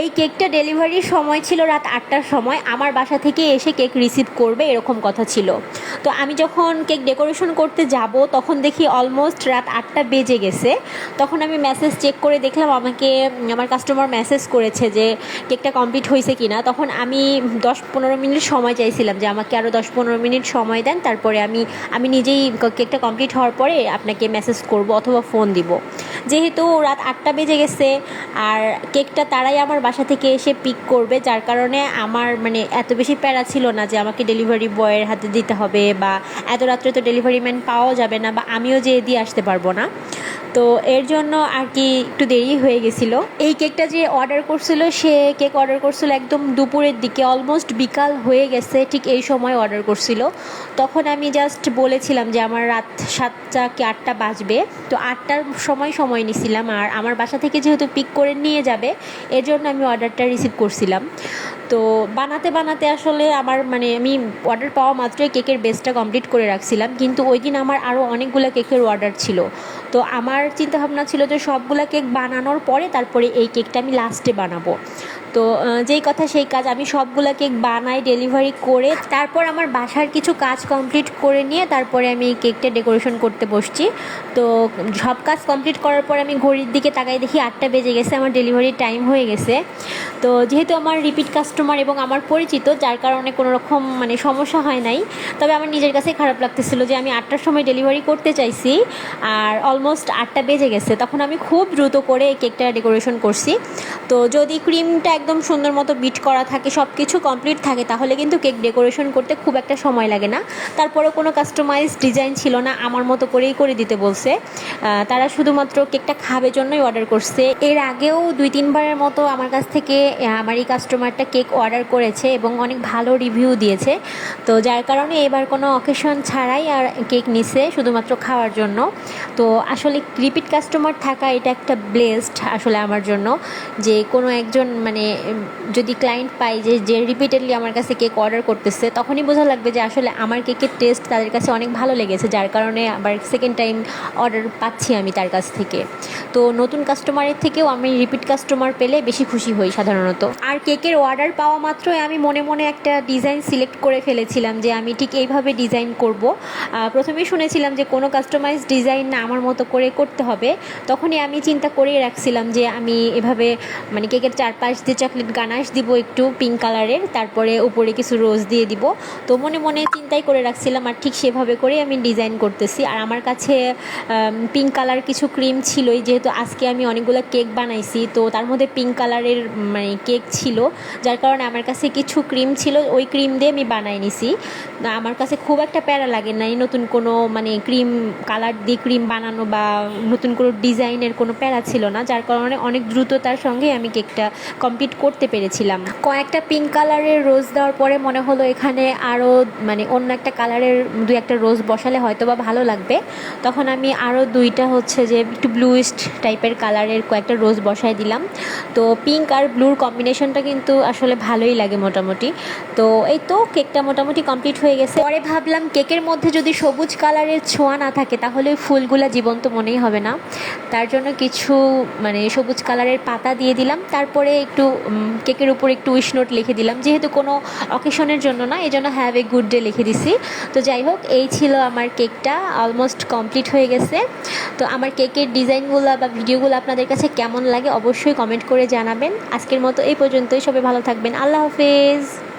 এই কেকটা ডেলিভারির সময় ছিল রাত আটটার সময়। আমার বাসা থেকে এসে কেক রিসিভ করবে এরকম কথা ছিল। তো আমি যখন কেক ডেকোরেশন করতে যাব, তখন দেখি অলমোস্ট রাত আটটা বেজে গেছে। তখন আমি মেসেজ চেক করে দেখলাম, আমাকে, আমার কাস্টমার মেসেজ করেছে যে কেকটা কমপ্লিট হয়েছে কি না তখন আমি দশ পনেরো মিনিট সময় চাইছিলাম যে আমাকে আরও দশ পনেরো মিনিট সময় দেন, তারপরে আমি আমি নিজেই কেকটা কমপ্লিট হওয়ার পরে আপনাকে মেসেজ করব অথবা ফোন দিব। যেহেতু রাত আটটা বেজে গেছে আর কেকটা তারাই আমার বাসা থেকে এসে পিক করবে, যার কারণে আমার মানে এত বেশি প্যারা ছিল না যে আমাকে ডেলিভারি বয়ের হাতে দিতে হবে বা এত রাত্রে তো ডেলিভারি ম্যান পাওয়াও যাবে না বা আমিও যেয়ে দিয়ে আসতে পারব না। তো এর জন্য আর কি একটু দেরি হয়ে গেছিল। এই কেকটা যে অর্ডার করছিল, সে কেক অর্ডার করছিল একদম দুপুরের দিকে অলমোস্ট বিকাল হয়ে গেছে, ঠিক এই সময় অর্ডার করছিল। তখন আমি জাস্ট বলেছিলাম যে আমার রাত সাতটা কি আটটা বাজবে। তো আটটার সময় সময় নিছিলাম আর আমার বাসা থেকে যেহেতু পিক করে নিয়ে যাবে এর জন্য আমি অর্ডারটা রিসিভ করছিলাম। তো বানাতে বানাতে আসলে আমার মানে আমি অর্ডার পাওয়া মাত্রই কেকের বেসটা কমপ্লিট করে রাখছিলাম, কিন্তু ওই দিন আমার আরও অনেকগুলো কেকের অর্ডার ছিল। তো আমার চিন্তাভাবনা ছিল যে সবগুলা কেক বানানোর পরে তারপরে এই কেকটা আমি লাস্টে বানাবো। তো যেই কথা সেই কাজ আমি সবগুলা কেক বানাই ডেলিভারি করে, তারপর আমার বাসার কিছু কাজ কমপ্লিট করে নিয়ে তারপরে আমি কেকটা ডেকোরেশন করতে বসছি। তো, সব কাজ কমপ্লিট করার পর আমি ঘড়ির দিকে তাকাই দেখি আটটা বেজে গেছে, আমার ডেলিভারির টাইম হয়ে গেছে। তো, যেহেতু আমার রিপিট কাস্টমার এবং আমার পরিচিত, যার কারণে কোনো রকম মানে সমস্যা হয় নাই, তবে আমার নিজের কাছে খারাপ লাগতেছিল যে আমি আটটার সময় ডেলিভারি করতে চাইছি আর অলমোস্ট আটটা বেজে গেছে। তখন আমি খুব দ্রুত করে এই কেকটা ডেকোরেশন করছি। তো, যদি ক্রিমটা একদম সুন্দর মতো বিট করা থাকে সব কিছু কমপ্লিট থাকে, তাহলে কিন্তু কেক ডেকোরেশন করতে খুব একটা সময় লাগে না। তারপরে কোনো কাস্টমাইজ ডিজাইন ছিল না, আমার মতো করেই করে দিতে বলছে। তারা শুধুমাত্র কেকটা খাবে জন্যই অর্ডার করছে। এর আগেও দুই, তিনবারের মতো আমার কাছ থেকে আমার এই কাস্টমারটা কেক অর্ডার করেছে এবং অনেক ভালো রিভিউ দিয়েছে। তো যার কারণে এবার কোনো অকেশন ছাড়াই আর কেক নিছে শুধুমাত্র খাওয়ার জন্য। তো আসলে রিপিট কাস্টমার থাকা এটা একটা ব্লেসড আসলে আমার জন্য যে কোনো একজন মানে যদি ক্লায়েন্ট পাই যে যে রিপিটেডলি আমার কাছে কেক অর্ডার করতেছে, তখনই বোঝা লাগবে যে আসলে আমার কেকের টেস্ট তাদের কাছে অনেক ভালো লেগেছে, যার কারণে আবার সেকেন্ড টাইম অর্ডার পাচ্ছি আমি তার কাছ থেকে। তো নতুন কাস্টমারের থেকেও আমি রিপিট কাস্টমার পেলে বেশি খুশি হই সাধারণত। আর কেকের অর্ডার পাওয়া মাত্রই আমি মনে মনে একটা ডিজাইন সিলেক্ট করে ফেলেছিলাম যে আমি ঠিক এইভাবে ডিজাইন করব। প্রথমেই শুনেছিলাম যে কোনো কাস্টমাইজ ডিজাইন না আমার মতো করে করতে হবে, তখনই আমি চিন্তা করেই রাখছিলাম যে আমি এভাবে মানে কেকের চারপাশ দিয়ে চকলেট গানাশ দিব একটু পিঙ্ক কালারের তারপরে উপরে কিছু রোজ দিয়ে দিব। তো মনে মনে চিন্তাই করে রাখছিলাম আর ঠিক সেভাবে করেই আমি ডিজাইন করতেছি। আর আমার কাছে পিঙ্ক কালার কিছু ক্রিম ছিলই, যেহেতু আজকে আমি অনেকগুলো কেক বানাইছি, তো তার মধ্যে পিঙ্ক কালারের মানে কেক ছিল, যার কারণে আমার কাছে কিছু ক্রিম ছিল, ওই ক্রিম দিয়ে আমি বানাই নিছি। আমার কাছে খুব একটা প্যারা লাগে নাই নতুন কোনো মানে ক্রিম কালার দিয়ে ক্রিম বানানো বা নতুন কোনো ডিজাইনের কোনো প্যারা ছিল না, যার কারণে অনেক দ্রুততার সঙ্গে আমি কেকটা কমপ্লিট করতে পেরেছিলাম। কয়েকটা পিঙ্ক কালারের রোজ দেওয়ার পরে মনে হলো এখানে আরও মানে অন্য একটা কালারের দুই একটা রোজ বসালে হয়তো বা ভালো লাগবে। তখন আমি আরও দুইটা হচ্ছে যে একটু ব্লুইস্ট টাইপের কালারের কয়েকটা রোজ বসাই দিলাম। তো পিঙ্ক আর ব্লুর কম্বিনেশনটা কিন্তু আসলে ভালোই লাগে মোটামুটি। তো এই তো কেকটা মোটামুটি কমপ্লিট হয়ে গেছে। পরে ভাবলাম কেকের মধ্যে যদি সবুজ কালারের ছোঁয়া না থাকে, তাহলে ওই ফুলগুলা জীবন্ত মনেই হবে না। তার জন্য কিছু মানে সবুজ কালারের পাতা দিয়ে দিলাম। তারপরে একটু কেকের উপর একটু উইশ নোট লিখে দিলাম। যেহেতু কোনো অকেশনের জন্য না এই জন্য হ্যাভ এ গুড ডে লিখে দিছি। তো যাই হোক, এই ছিল আমার কেকটা অলমোস্ট কমপ্লিট হয়ে গেছে। তো আমার কেকের ডিজাইনগুলো বা ভিডিওগুলো আপনাদের কাছে কেমন লাগে অবশ্যই কমেন্ট করে জানাবেন। আজকের মতো এই পর্যন্তই, সবাই ভালো থাকবেন। আল্লাহ হাফেজ।